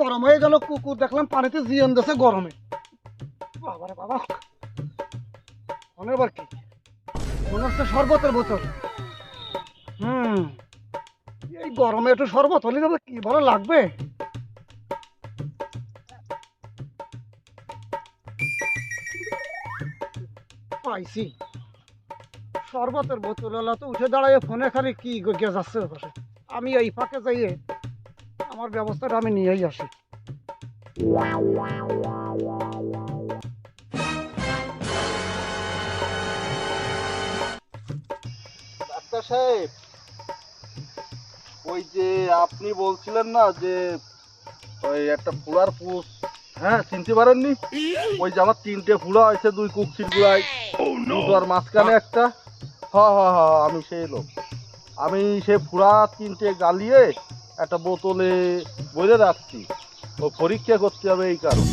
গরম হয়ে গেল, কুকুর দেখলাম পানিতে জিয়ন গরমে। বাবারে বাবা। কি? মনে হচ্ছে শরবতের বোতল। হুম। এই গরমে একটু শরবত হলে তবে কি ভালো লাগবে? পাইছি। শরবতের বোতল তো উঠে দাঁড়ায়, ফোনে খালি কি গিয়ে যাচ্ছে আমি এই ফাঁকে যাইয়ে আমার ব্যবস্থাটা আমি নিয়েই আসি। ডাক্তার সাহেব, ওই যে আপনি বলছিলেন না যে ওই একটা ফুলার পুষ হ্যাঁ চিনতে পারেননি? ওই যে আমার তিনটে ফুলা আছে, দুই কুকচির গুড়ায়। দুটোর মাঝখানে একটা হ হ হ আমি সেই লোক। আমি সে ফুলা তিনটে গালিয়ে একটা বোতলে বলে রাখছি। ও পরীক্ষা করতে হবে এই কারণে।